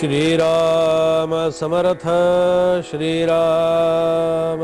श्रीराम समर्थ श्रीराम।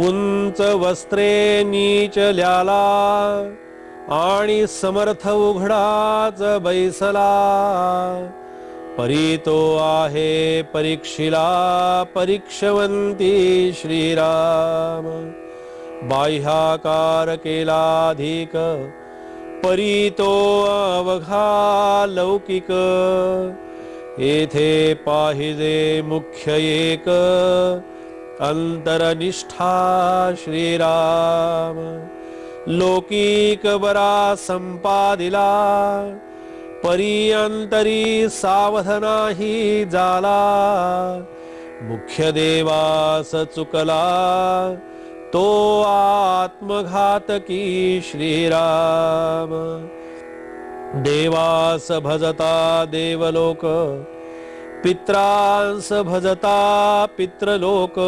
उंच वस्त्रे नीचल्याला आणि समर्थ उघडाच बैसला। परी तो आहे परीक्षिला परीक्षवंती श्रीराम। बाह्याकार केलाधिक परी तो अवघा लौकिक येथे पाहिजे मुख्य एक अंतरनिष्ठा श्रीराम. लौकिक बरा संपादिला परी अंतरी सावधनाही जाला. मुख्य देवास चुकला तो आत्मघातकी श्रीराम। देवास भजता देवलोक पित्रांस भजता पित्रलोक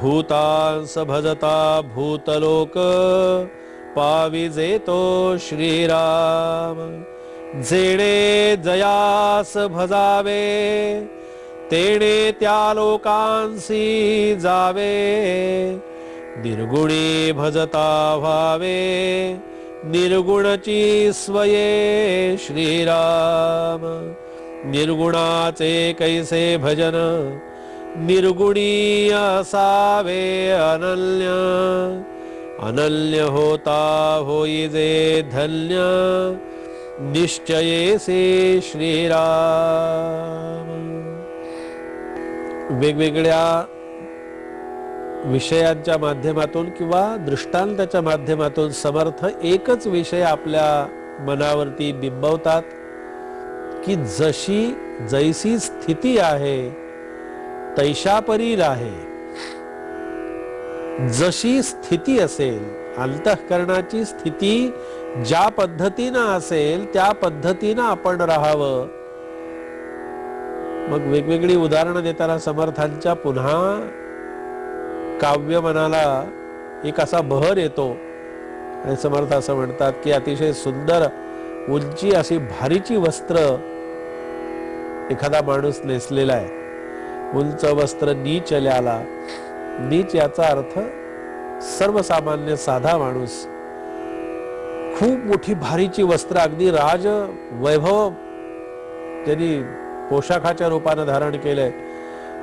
भूतांस भजता भूतलोक पाविजे तो श्रीराम। जेणे जयास भजावे तेणे त्या लोकांसी जावे. निर्गुणी भजता व्हावे. निर्गुणची स्वये श्रीराम. निर्गुणाचे कैसे भजन? निर्गुणी असावे अनन्य. अनन्य होता होईजे धन्य. निश्चयेसे श्रीराम. वेगवेगळ्या विषयांच्या माध्यमातून किंवा दृष्टांताच्या माध्यमातून समर्थ एकच विषय आपल्या मनावरती बिंबवतात की जशी जैसी स्थिती आहे तैशापरी आहे जशी स्थिती असेल अंतःकरणाची स्थिती ज्या पद्धतीनं असेल त्या पद्धतीनं आपण राहावं. मग वेगवेगळी उदाहरणं देताना समर्थांच्या पुन्हा काव्य मनाला एक असा बहर येतो. आणि समर्थ असं म्हणतात की अतिशय सुंदर उंची अशी भारीची वस्त्र एखादा माणूस नेसलेला आहे. उंच वस्त्र नीचल्याला नीच याचा अर्थ सर्वसामान्य साधा माणूस. खूप मोठी भारीची वस्त्र अगदी राज वैभव त्यांनी पोशाखाच्या रूपानं धारण केलंय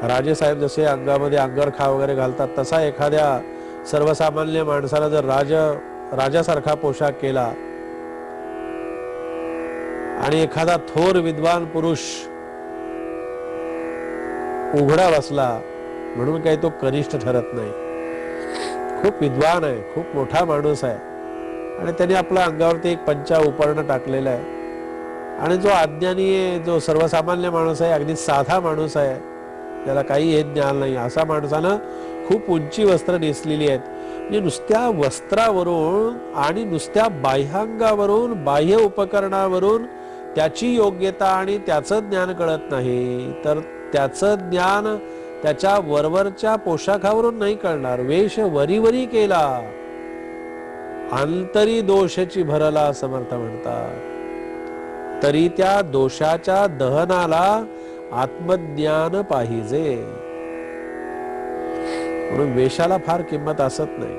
राजेसाहेब जसे अंगामध्ये अंगरखा वगैरे घालतात तसा एखाद्या सर्वसामान्य माणसाला जर राज राजासारखा पोशाख केला आणि एखादा थोर विद्वान पुरुष उघडा बसला म्हणून काही तो कनिष्ठ ठरत नाही. खूप विद्वान आहे खूप मोठा माणूस आहे. आणि त्याने आपल्या अंगावरती एक पंचा उपरणं टाकलेला आहे. आणि जो अज्ञानी आहे जो सर्वसामान्य माणूस आहे अगदी साधा माणूस आहे त्याला काही हे ज्ञान नाही असा माणसानं खूप उंची वस्त्र नेसलेली आहेत. म्हणजे नुसत्या वस्त्रावरून आणि नुसत्या बाह्यांगावरून बाह्य उपकरणावरून त्याची योग्यता आणि त्याचं ज्ञान कळत नाही. तर त्याचं ज्ञान त्याच्या वरवरच्या पोशाखावरून नाही कळणार. वेश वरीवरी केला. आंतरी दोषाची भरला समर्थ म्हणतात. तरी त्या दोषाच्या दहनाला आत्मज्ञान पाहिजे. म्हणून वेशाला फार किंमत असत नाही.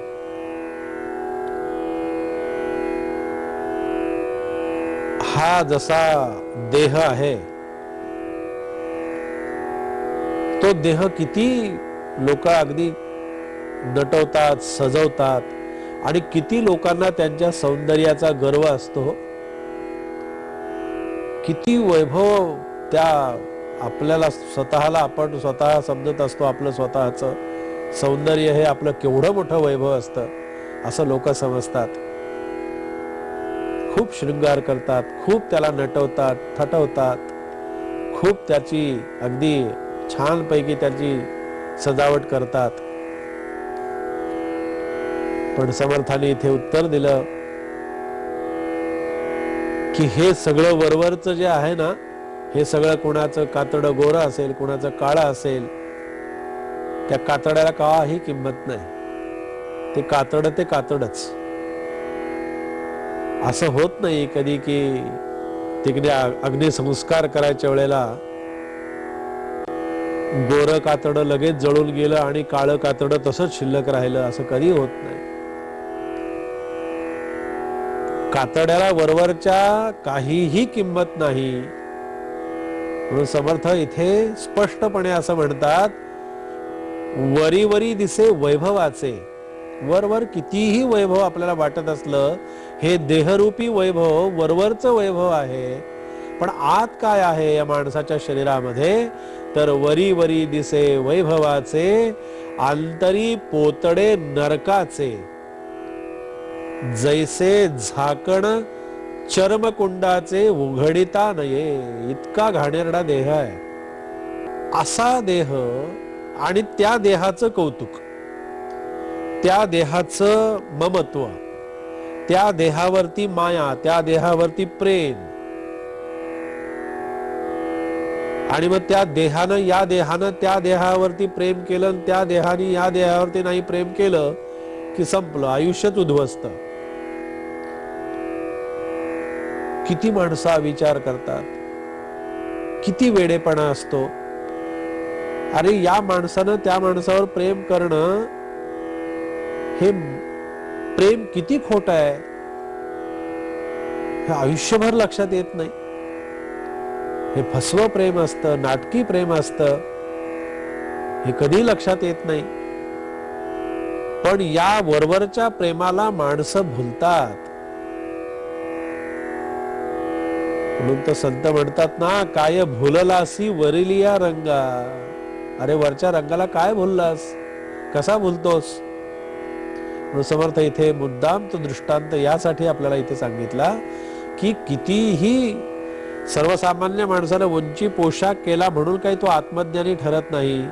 हा जसा देह आहे तो देह किती लोक अगदी नटवतात सजवतात आणि किती लोकांना त्यांच्या सौंदर्याचा गर्व असतो. किती वैभव त्या आपल्याला स्वतःला आपण स्वतः समजत असतो आपलं स्वतःचं. सौंदर्य हे आपलं केवढं मोठं वैभव असतं असं लोक समजतात. खूप शृंगार करतात खूप त्याला नटवतात थटवतात. खूप त्याची अगदी छानपैकी त्याची सजावट करतात. पण समर्थाने इथे उत्तर दिलं. की हे सगळं वरवरचं जे आहे ना हे सगळं कुणाचं कातड गोरं असेल कुणाचं काळं असेल त्या कातड्याला काही किंमत नाही. ते कातड ते कातडच. असं होत नाही कधी की तिकडे अग्निसंस्कार करायच्या वेळेला गोर कातड लगेच जळून गेलं आणि काळं कातड तसंच शिल्लक राहिलं असं कधी होत नाही. कातड्याला वरवरच्या काहीही किंमत नाही. म्हणून समर्थ इथे स्पष्टपणे असं म्हणतात वरी वरी दिसे वैभवाचे. वरवर कितीही वैभव आपल्याला वाटत असलं हे देहरूपी वैभव वरवरचं वैभव आहे. पण आत काय आहे या माणसाच्या शरीरामध्ये? तर वरी वरी दिसे वैभवाचे आंतरी पोतडे नरकाचे. जैसे झाकण चर्मकुंडाचे उघडिता नये इतका घाणेरडा देह आहे. असा देह आणि त्या देहाचं कौतुक. त्या देहाचं ममत्व. त्या देहावरती माया त्या देहावरती प्रेम. आणि मग त्या देहानं या देहानं त्या देहावरती प्रेम केलं आणि त्या देहाने या देहावरती नाही प्रेम केलं की संपलं. आयुष्यच उद्ध्वस्त. किती माणसा विचार करतात? किती वेडेपणा असतो? अरे या माणसानं त्या माणसावर प्रेम करणं हे प्रेम किती खोट आहे? हे आयुष्यभर लक्षात येत नाही. हे फसवं प्रेम असतं नाटकी प्रेम असतं हे कधी लक्षात येत नाही. पण या वरवरच्या प्रेमाला माणसं भुलतात. म्हणून तर संत म्हणतात ना काय भुललासी वरिलिया रंगा. अरे वरच्या रंगाला काय भुललास? कसा भुलतोस? म्हणून समर्थ इथे मुद्दाम तो दृष्टांत यासाठी आपल्याला इथे सांगितला की कितीही सर्वसामान्य माणसानं उंची पोशाख केला म्हणून काही तो आत्मज्ञानी ठरत नाही.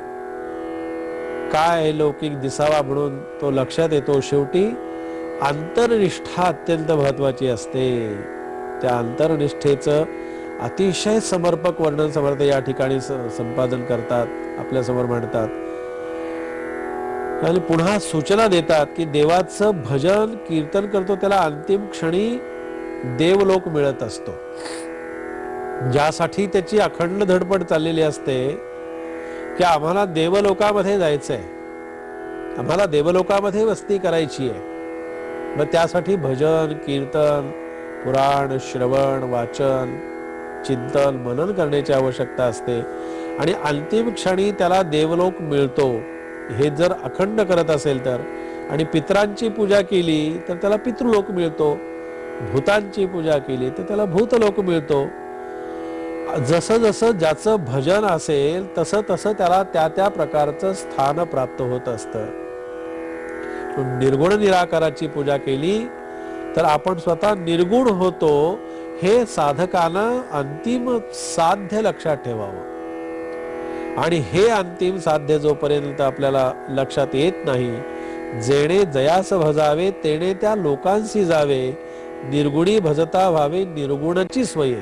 काय लौकिक दिसावा म्हणून तो लक्षात येतो शेवटी आंतरनिष्ठा अत्यंत महत्वाची असते. त्या अंतरनिष्ठेचं अतिशय समर्पक वर्णन समर्थ या ठिकाणी संपादन करतात आपल्यासमोर म्हणतात मांडतात. आणि पुन्हा सूचना देतात की देवाचं भजन कीर्तन करतो त्याला अंतिम क्षणी देवलोक मिळत असतो. ज्यासाठी त्याची अखंड धडपड चाललेली असते की आम्हाला देवलोकामध्ये जायचंय. आम्हाला देवलोकामध्ये वस्ती करायची आहे मग त्यासाठी भजन कीर्तन पुराण श्रवण वाचन चिंतन मनन करण्याची आवश्यकता असते. आणि अंतिम क्षणी त्याला देवलोक मिळतो. हे जर अखंड करत असेल तर. आणि पितरांची पूजा केली तर त्याला पितृलोक मिळतो. भूतांची पूजा केली तर त्याला भूतलोक मिळतो. जसं जसं ज्याचं भजन असेल तसं तसं त्याला त्या त्या प्रकारचं स्थान प्राप्त होत असतं. निर्गुण निराकाराची पूजा केली तर आपण स्वतः निर्गुण होतो हे साधकानं अंतिम साध्य लक्षात ठेवावं. आणि हे अंतिम साध्य जोपर्यंत आपल्याला लक्षात येत नाही जेणे जयास भजावे तेणे त्या लोकांशी जावे निर्गुणी भजता व्हावे निर्गुणाची स्वये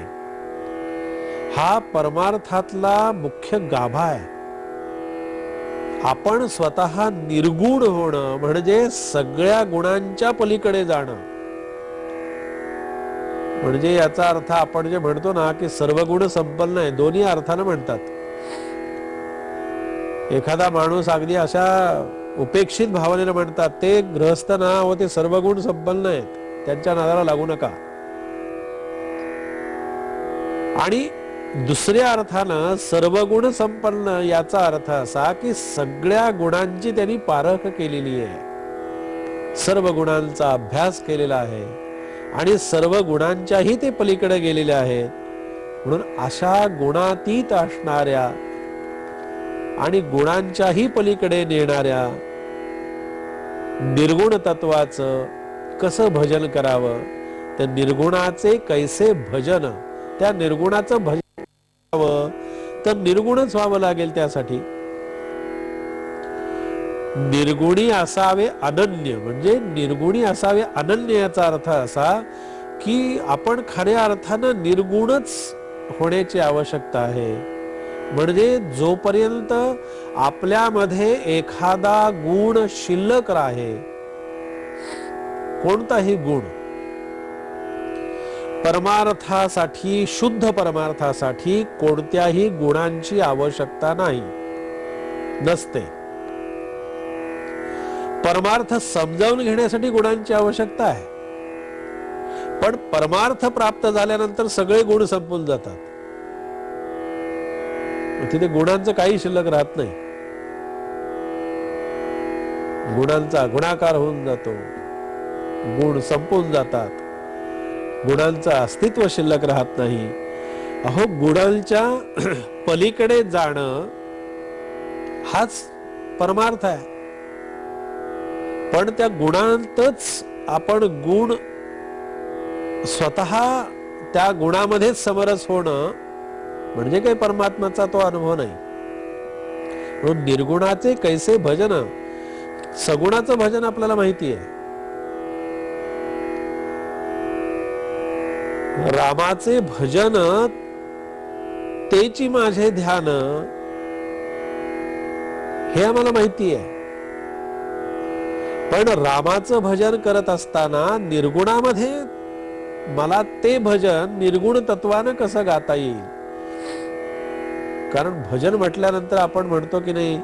हा परमार्थातला मुख्य गाभा आहे. आपण स्वतः निर्गुण होणं म्हणजे सगळ्या गुणांच्या पलीकडे जाणं. म्हणजे याचा अर्थ आपण जे म्हणतो ना की सर्व गुण संपन्न आहे दोन्ही अर्थानं म्हणतात. एखादा माणूस अगदी अशा उपेक्षित भावनेनं म्हणतात ते ग्रहस्थ ना व ते सर्व गुण संपन्न आहेत त्यांच्या नादाला लागू नका. आणि दुसऱ्या अर्थानं सर्व गुण संपन्न याचा अर्थ असा की सगळ्या गुणांची त्यांनी पारख केलेली आहे. सर्व गुणांचा अभ्यास केलेला आहे. आणि सर्व गुणांच्याही ते पलीकडे गेलेले आहेत. म्हणून अशा गुणातीत असणाऱ्या आणि गुणांच्याही पलीकडे नेणाऱ्या निर्गुण तत्वाचं कसं भजन करावं? त्या निर्गुणाचे कैसे भजन? त्या निर्गुणाचं भजन करावं. तर निर्गुणच व्हावं लागेल त्यासाठी. निर्गुणी असावे अनन्य. म्हणजे निर्गुणी असावे अनन्य याचा अर्थ असा की आपण खऱ्या अर्थानं निर्गुणच होण्याची आवश्यकता आहे. म्हणजे जोपर्यंत आपल्यामध्ये एखादा गुण शिल्लक राहे कोणताही गुण परमार्थासाठी शुद्ध परमार्थासाठी कोणत्याही गुणांची आवश्यकता नाही नसते. परमार्थ समजावून घेण्यासाठी गुणांची आवश्यकता आहे. पण परमार्थ प्राप्त झाल्यानंतर सगळे गुण संपून जातात. तिथे गुणांचं काही शिल्लक राहत नाही. गुणांचा गुणाकार होऊन जातो. गुण संपून जातात. गुणांचं अस्तित्व शिल्लक राहत नाही. अहो गुणांच्या पलीकडे जाणं हाच परमार्थ आहे. पण त्या गुणांतच आपण गुण स्वतः त्या गुणामध्येच समरस होणं म्हणजे काही परमात्माचा तो अनुभव नाही. म्हणून निर्गुणाचे कैसे भजन सगुणाचं भजन आपल्याला माहिती आहे. रामाचे भजन तेची माझे ध्यान हे आम्हाला माहिती आहे. पण रामाचं भजन करत असताना निर्गुणामध्ये मला ते भजन निर्गुण तत्वानं कसं गाता येईल? कारण भजन म्हटल्यानंतर आपण म्हणतो की नाही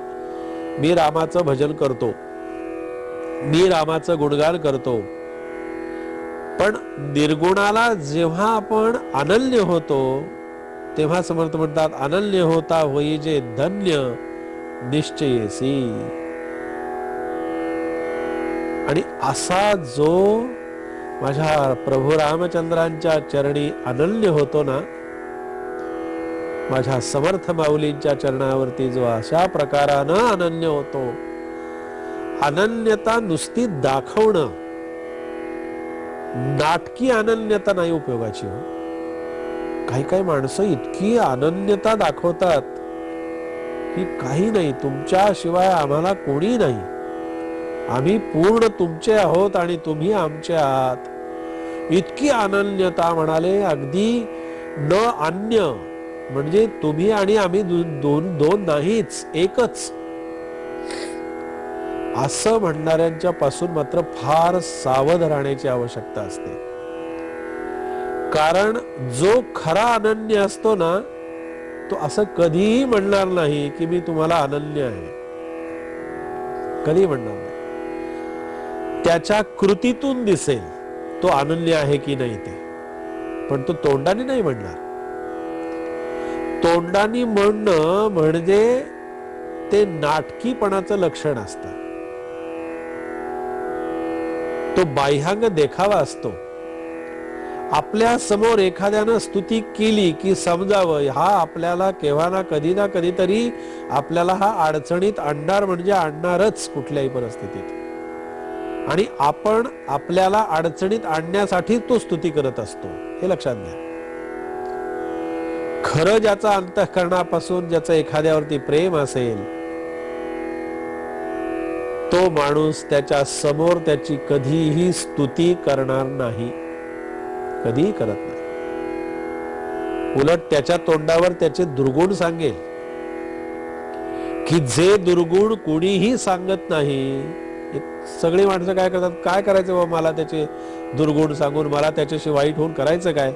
मी रामाचं भजन करतो मी रामाचं गुणगान करतो पण निर्गुणाला जेव्हा आपण अनन्य होतो तेव्हा समर्थ म्हणतात अनन्य होता होई जे धन्य निश्चयसी. आणि असा जो माझ्या प्रभू रामचंद्रांच्या चरणी अनन्य होतो ना माझ्या समर्थ माऊलींच्या चरणावरती जो अशा प्रकारानं अनन्य होतो अनन्यता नुसती दाखवणं नाटकी अनन्यता नाही उपयोगाची हो. काही काही माणसं इतकी अनन्यता दाखवतात की काही नाही तुमच्याशिवाय आम्हाला कोणी नाही. आम्ही पूर्ण तुमचे आहोत आणि तुम्ही आमचे आहात. इतकी अनन्यता म्हणाले अगदी न अन्य. म्हणजे तुम्ही आणि आम्ही दोन दोन नाहीच एकच. असं म्हणणाऱ्यांच्या पासून मात्र फार सावध राहण्याची आवश्यकता असते. कारण जो खरा अनन्य असतो ना तो असं कधीही म्हणणार नाही की मी तुम्हाला अनन्य आहे. कधी म्हणणार त्याच्या कृतीतून दिसेल तो अनन्य आहे की नाही ते. पण तो तोंडाने नाही म्हणणार. तोंडाने म्हणणं म्हणजे ते नाटकीपणाचं लक्षण असतं. तो बाह्यांग देखावा असतो. आपल्यासमोर एखाद्यानं स्तुती केली की समजावं हा आपल्याला केव्हा ना कधी ना कधीतरी आपल्याला हा अडचणीत आणणार म्हणजे आणणारच कुठल्याही परिस्थितीत. आणि आपण आपल्याला अडचणीत आणण्यासाठी तो स्तुती करत असतो. हे लक्षात घ्या. खरं ज्याचा अंतःकरणापासून ज्याचं एखाद्यावरती प्रेम असेल तो माणूस त्याच्यासमोर त्याची कधीही स्तुती करणार नाही. कधीही करत नाही. उलट त्याच्या तोंडावर त्याचे दुर्गुण सांगेल. की जे दुर्गुण कुणीही सांगत नाही सगळी माणसं काय करतात? काय करायचं बाबा? मला त्याचे दुर्गुण सांगून मला त्याच्याशी वाईट होऊन करायचं काय?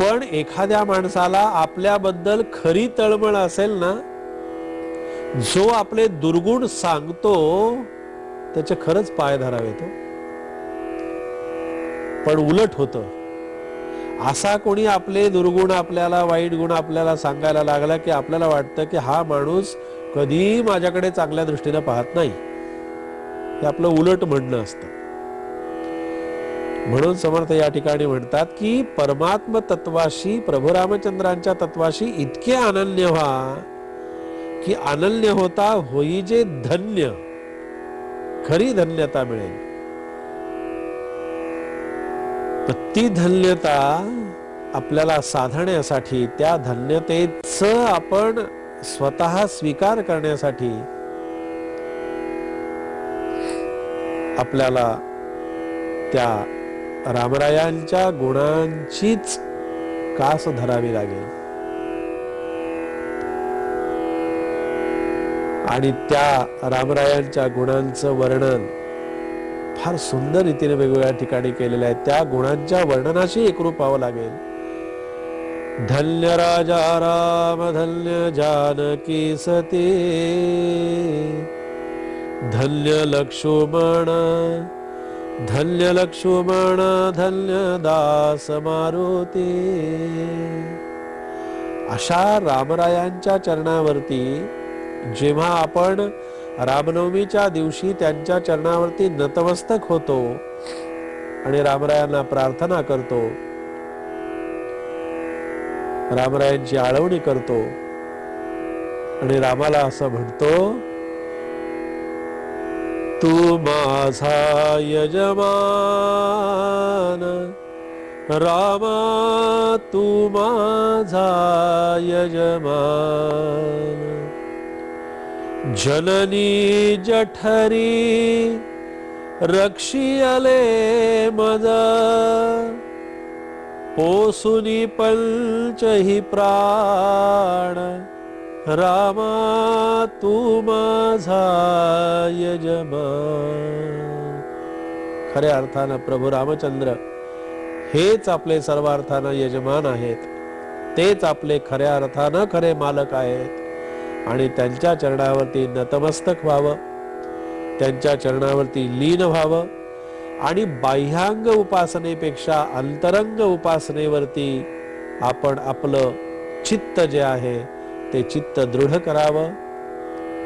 पण एखाद्या माणसाला आपल्याबद्दल खरी तळमळ असेल ना जो आपले दुर्गुण सांगतो त्याचे खरंच पाय धरावे तो हो. पण उलट होत. असा कोणी आपले दुर्गुण आपल्याला वाईट गुण आपल्याला सांगायला लागला की आपल्याला वाटतं की हा माणूस कधी माझ्याकडे चांगल्या दृष्टीने पाहत नाही. हे आपलं उलट म्हणणं असतं. म्हणून समर्थ या ठिकाणी म्हणतात की परमात्म तत्वाशी प्रभू रामचंद्रांच्या तत्वाशी इतके अनन्य व्हा की अनन्य होता होई जे धन्य. खरी धन्यता मिळेल. ती धन्यता आपल्याला साधण्यासाठी त्या धन्यतेच आपण स्वतः स्वीकार करण्यासाठी आपल्याला त्या रामरायांच्या गुणांचीच कास धरावी लागेल. आणि त्या रामरायांच्या गुणांचं वर्णन फार सुंदर रीतीने वेगवेगळ्या ठिकाणी केलेलं आहे. त्या गुणांच्या वर्णनाशी एकरूप व्हावं लागेल. धन्य राजा राम धन्य जानकी सती. धन्य लक्ष्मण धन्य लक्ष्मण धन्य दास मारुती. अशा रामरायांच्या चरणावरती जेव्हा आपण रामनवमीच्या दिवशी त्यांच्या चरणावरती नतमस्तक होतो आणि रामरायांना प्रार्थना करतो रामरायांची आळवणी करतो आणि रामाला असं म्हणतो तू माझा यजमान. रामा तू माझा यजमान. जननी जठरी रक्षियले मज. पोसुनी पंचही प्राण. रामा तू माझा यजमान खऱ्या अर्थानं प्रभू रामचंद्र हेच आपले सर्वार्थानं यजमान आहेत. तेच आपले खऱ्या अर्थानं खरे मालक आहेत. आणि त्यांच्या चरणावरती नतमस्तक व्हावं. त्यांच्या चरणावरती लीन व्हावं. आणि बाह्यांग उपासनेपेक्षा अंतरंग उपासनेवरती आपण आपलं चित्त जे आहे ते चित्त दृढ करावं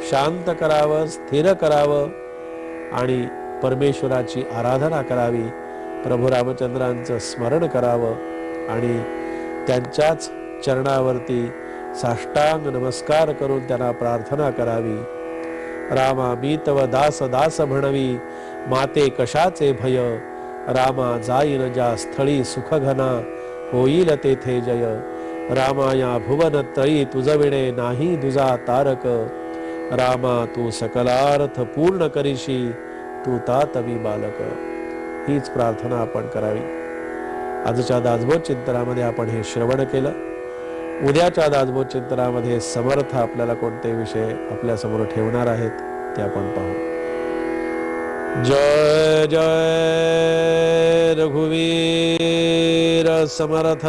शांत करावं स्थिर करावं आणि परमेश्वराची आराधना करावी प्रभू रामचंद्रांचं स्मरण करावं आणि त्यांच्याच चरणावरती साष्टांग नमस्कार करून त्यांना प्रार्थना करावी. रामा मी तव दास दास म्हणवी माते कशाचे भय? रामा जाईन ज्या स्थळी सुखघना होईल तेथे जय. रामाया भुवन तई तुझविणे नाही दुजा तारक. रामा तू सकलार्थ पूर्ण करीशी तू तातवी बालक. हीच प्रार्थना आपण करावी. आजच्या दासबोध चिंतनामध्ये आपण हे श्रवण केलं. उद्याच्या दासबोध चिंतनामध्ये समर्थ आपल्याला कोणते विषय आपल्यासमोर ठेवणार आहेत ते आपण पाहू. जय जय रघुवीर समर्थ.